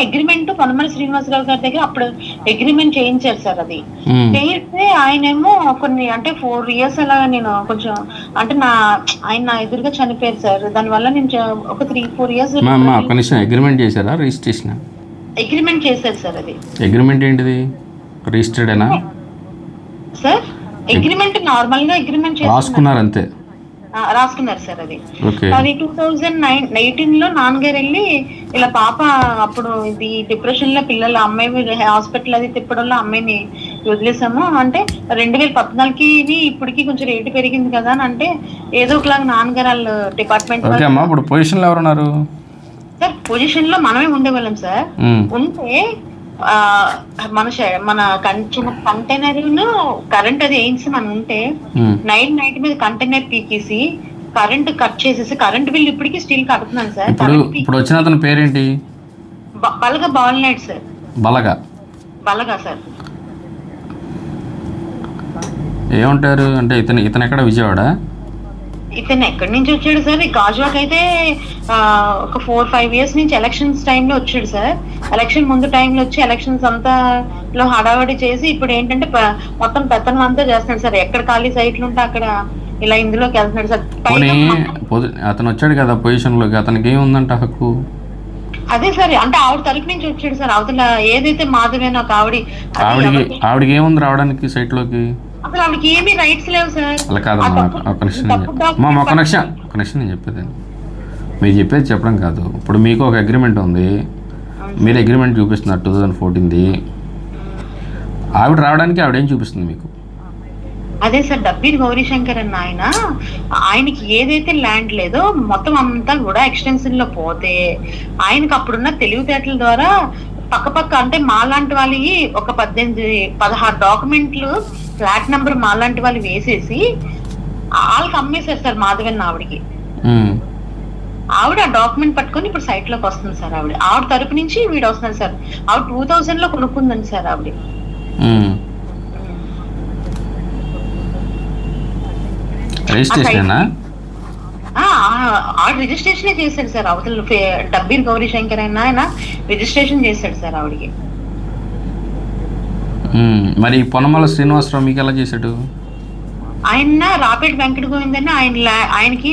Agreement పొన్నమల Srinivasarao గారి దగ్గర అప్పుడు అగ్రిమెంట్ చేయించారు సార్ అది. ఉమ్. చేయిస్తే ఆయనేమో కొన్ని అంటే ఫోర్ ఇయర్స్ అలా నేను కొంచెం అంటే నా ఆయన నా ఎదురుగా చనిపోయారు సార్. దానివల్ల నేను చ- ఒక త్రీ ఫోర్ ఇయర్స్ ఒక నిమిషం. అగ్రిమెంట్ చేశారా? రిజిస్ట్రేషన్ అగ్రిమెంట్ చేశారు సార్ అది. అగ్రిమెంట్ ఏంటిది? రిజిస్టర్డేనా సార్ అగ్రిమెంట్ నార్మల్గా అగ్రిమెంట్ రాసుకున్నారు అంతే. రాసుకున్నారు సార్ అది. అది టూ థౌజండ్ నైన్ ఎయిటీన్లో నాన్నగారు వెళ్ళి ఇలా పాప అప్పుడు ఇది డిప్రెషన్లో పిల్లల అమ్మాయి హాస్పిటల్ అది తిప్పడంలో అమ్మాయిని వదిలేసాము అంటే రెండు వేల పద్నాలుగుకి ఇప్పటికి కొంచెం రేటు పెరిగింది కదా అని అంటే ఏదో ఒకలాగా నాన్నగారు వాళ్ళ డిపార్ట్మెంట్ ఇప్పుడు పొజిషన్లో ఎవరున్నారు? సార్ పొజిషన్లో మనమే ఉండేవాళ్ళం సార్. ఉంటే మన మన కం- చిన్న కంటైనర్ కరెంట్ అది వేయించి మనం ఉంటే. నైట్ నైట్ మీద కంటైనర్ పీకేసి కరెంట్ కట్ చేసేసి కరెంట్ బిల్ ఇప్పటికీ స్టిల్ కడుతున్నాను సార్. ఇప్పుడు ఇప్పుడు వచ్చిన అతని పేరేంటి? బలగా బాల్ నైట్ సార్. బలగా. బలగా సార్. ఏమంటారు? అంటే ఇతను ఇతను ఎక్కడ విజయవాడ? ఇతను ఎక్కడి నుంచి వచ్చాడు సార్? ఈ గాజువాక్ అయితే ఒక ఫోర్ ఫైవ్ ఇయర్స్ నుంచి ఎలక్షన్స్ టైంలో వచ్చాడు సార్. ఎలక్షన్ ముందు టైంలో వచ్చి ఎలక్షన్స్ అంతా లో హడావడి చేసి ఇప్పుడు ఏంటంటే మొత్తం పెత్తనం అంతా చేస్తున్నాడు సార్. ఎక్కడ ఖాళీ సైట్లు ఉంటే అక్కడ ఇలా ఇందులోకి వెళ్తున్నాడు సార్. అతను వచ్చాడు కదా పొజిషన్లోకి అతనికి ఏముందంట హక్కు? అదే సార్ అంటే ఆవిడ తరపు నుంచి వచ్చాడు సార్. అవతల ఏదైతే మాధవేనో ఒక ఆవిడ ఆవిడికి ఏముంది రావడానికి సైట్లోకి? అసలు ఏమీ రైట్స్ లేవు సార్ అలా కాదమ్మా ఒక- నిమిషం నేను తప్పు చెప్- అమ్మా ఒక నిమిషం ఒక నిమిషం నేను చెప్పేది మీరు చెప్పేది చెప్పడం కాదు. ఇప్పుడు మీకు ఒక అగ్రిమెంట్ ఉంది. మీరు అగ్రిమెంట్ చూపిస్తున్నారు టూ థౌజండ్ ఫోర్టీన్ది ఆవిడ రావడానికి ఆవిడ ఏం చూపిస్తుంది మీకు? అదే సార్ డబ్బీర్ గౌరీశంకర్ అన్న ఆయన ఆయనకి ఏదైతే ల్యాండ్ లేదో మొత్తం అంతా కూడా ఎక్స్టెన్షన్లో పోతే ఆయనకి అప్పుడున్న తెలివితేటల ద్వారా పక్క పక్క అంటే మాలాంటి వాళ్ళకి ఒక పద్దెనిమిది పదహారు డాక్యుమెంట్లు ఫ్లాట్ నెంబర్ మాలాంటి వాళ్ళు వేసేసి వాళ్ళకి అమ్మేశారు సార్ మాధవన్ ఆవిడకి. ఆవిడ ఆ డాక్యుమెంట్ పట్టుకొని ఇప్పుడు సైట్లోకి వస్తుంది సార్ ఆవిడ. ఆవిడ తరపు నుంచి వీడు వస్తున్నాడు సార్. ఆవిడ టూ థౌసండ్లో కొనుక్కుందండి సార్ ఆవిడ. రిజిస్ట్రేషనా? ఆవిడ రిజిస్ట్రేషన్ చేశాడు సార్? అవతల డబ్బీర్ గౌరీ శంకర్ అయినా ఆయన రిజిస్ట్రేషన్ చేశాడు సార్ ఆవిడకి. మరి పొన్నమల శ్రీనివాసరావు మీకు ఎలా చేశాడు? ఆయన రాపేట్ వెంకట గోవిందని ఆయన ఆయనకి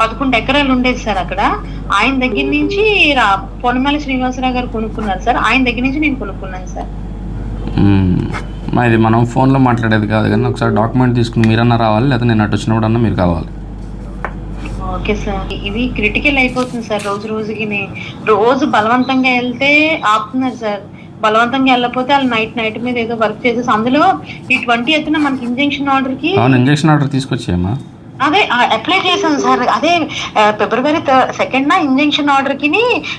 పదకొండు ఎకరాలు ఉండేది సార్ అక్కడ. ఆయన దగ్గర నుంచి రా పొన్నమల శ్రీనివాసరావు గారు కొనుక్కున్నారు సార్. ఆయన దగ్గర నుంచి నేను కొనుక్కున్నాను సార్. ఇది మనం ఫోన్లో మాట్లాడేది కాదు కానీ ఒకసారి డాక్యుమెంట్ తీసుకుని మీరన్నా రావాలి లేదా నేను అటు వచ్చినప్పుడు అన్నా మీరు కావాలి. Okay sir. ఇది క్రిటికల్ అయిపోతుంది సార్ రోజు రోజుకి రోజు బలవంతంగా వెళ్తే ఆపుతున్నారు సార్. బలవంతంగా వెళ్ళకపోతే వాళ్ళు నైట్ నైట్ మీద ఏదో వర్క్ చేసేసి అందులో ఈ ట్వంటీ ఎత్తున మనకి ఇంజెక్షన్ ఆర్డర్కి అవును ఇంజక్షన్ ఆర్డర్ తీసుకొచ్చేయమ్మా. అదే అప్లై చేశాను సార్. అదే ఫిబ్రవరి సెకండ్ నా ఇంజెక్షన్ ఆర్డర్కి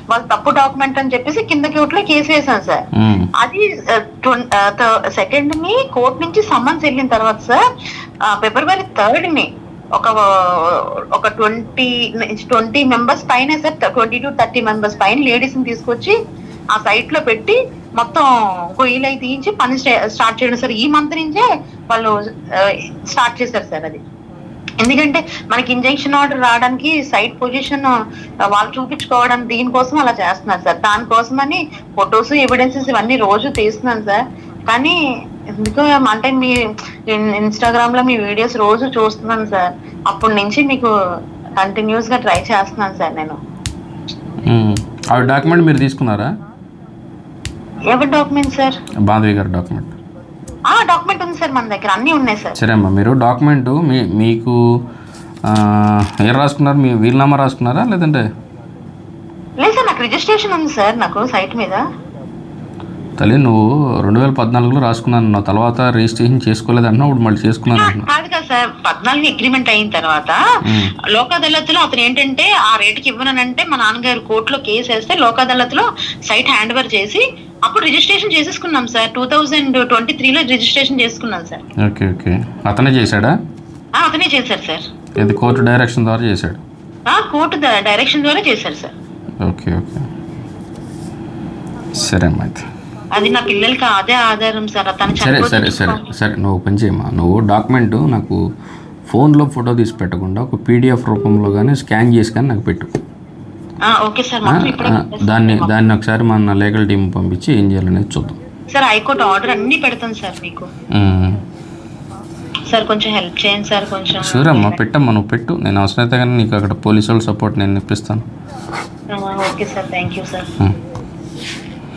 వాళ్ళు తప్పు డాక్యుమెంట్ అని చెప్పేసి కింద కోర్టులో కేసు వేశాను సార్. అది సెకండ్ని కోర్ట్ నుంచి సమ్మన్స్ వెళ్ళిన తర్వాత సార్ ఫిబ్రవరి థర్డ్ని ఒక ఒక ట్వంటీ ట్వంటీ మెంబర్స్ పైన sir twenty two thirty members పైన లేడీస్ని తీసుకొచ్చి ఆ సైట్లో పెట్టి మొత్తం గొయ్యలు అయి తీయించి పని స్టార్ట్ చేయడం. సార్ ఈ మంత్ నుంచే వాళ్ళు స్టార్ట్ చేశారు సార్ అది. ఎందుకంటే మనకి ఇంజెక్షన్ ఆర్డర్ రావడానికి సైట్ పొజిషన్ వాళ్ళు చూపించుకోవడానికి దీనికోసం అలా చేస్తున్నారు సార్. దానికోసమని ఫొటోస్ ఎవిడెన్సెస్ ఇవన్నీ రోజు తీస్తున్నాను సార్. కానీ ఎందుకో అంటే మీ ఇన్స్టాగ్రామ్లో మీ వీడియోస్ రోజు చూస్తున్నాను సార్. అప్పటి నుంచి మీకు కంటిన్యూస్గా ట్రై చేస్తున్నాను సార్ నేను. ఆవిడ డాక్యుమెంట్ మీరు తీసుకున్నారా? ఎవరి డాక్యుమెంట్ సార్? బాధవి గారి డాక్యుమెంట్ ఆ డాక్యుమెంట్ ఉంది సార్ మన దగ్గర. అన్ని ఉన్నాయి సార్. సరే అమ్మా మీరు డాక్యుమెంట్ మీ మీకు ఆ, ఏం రాసుకున్నారు? మీ వీలునామా రాసుకున్నారా లేదంటే? లేదు సార్ నాకు రిజిస్ట్రేషన్ ఉంది సార్ నాకు సైట్ మీద. తల్లి నువ్వు రెండు వేల పద్నాలుగులో రాసుకున్నాను తర్వాత రిజిస్ట్రేషన్ చేసుకోలేదు అంటున్నావు ఇప్పుడు మళ్ళీ చేసుకున్నాను అంటున్నావు. కాదు కదా సార్. పద్నాలుగు అగ్రిమెంట్ అయిన తర్వాత. లోక్ అదాలత్లో అతను ఏంటంటే ఆ రేటుకి ఇవ్వనంటే మా నాన్నగారు కోర్టులో కేసు వేస్తే లోక్ అదాలత్లో సైట్ హ్యాండ్ ఓవర్ చేసి అప్పుడు రిజిస్ట్రేషన్ చేసేసుకున్నాం సార్. టూ థౌజండ్ ట్వంటీ త్రీలో రిజిస్ట్రేషన్ చేసుకున్నాం సార్. Okay okay. అతనే చేశాడా? ఆ, అతనే చేశారు సార్. ఇది కోర్టు డైరెక్షన్ ద్వారా చేశాడు? ఆ, కోర్టు ద- డైరెక్షన్ ద్వారా చేశారు సార్. Okay okay. సరే అమ్మా అయితే అది నా పిల్లలకి అదే ఆధారం సార్. తను సరే సరే సరే సరే నువ్వు పని చేయమ్మా నువ్వు డాక్యుమెంట్ నాకు ఫోన్లో ఫోటో తీసి పెట్టకుండా ఒక పీడిఎఫ్ రూపంలో కానీ స్కాన్ చేసి కానీ నాకు పెట్టు. ఓకే సార్ దాన్ని దాన్ని ఒకసారి మన లీగల్ టీం పంపించి ఏం చేయాలనేది చూద్దాం. సార్ హైకోర్టు ఆర్డర్ అన్ని పెడతాను సార్ మీకు. సార్ కొంచెం హెల్ప్ చేయండి సార్ కొంచెం షూర్ అమ్మా పెట్టమ్మా నువ్వు పెట్టు. నేను అవసరమైతే కానీ నీకు అక్కడ పోలీసు వాళ్ళ సపోర్ట్ నేను ఇప్పిస్తాను. Okay sir thank you sir.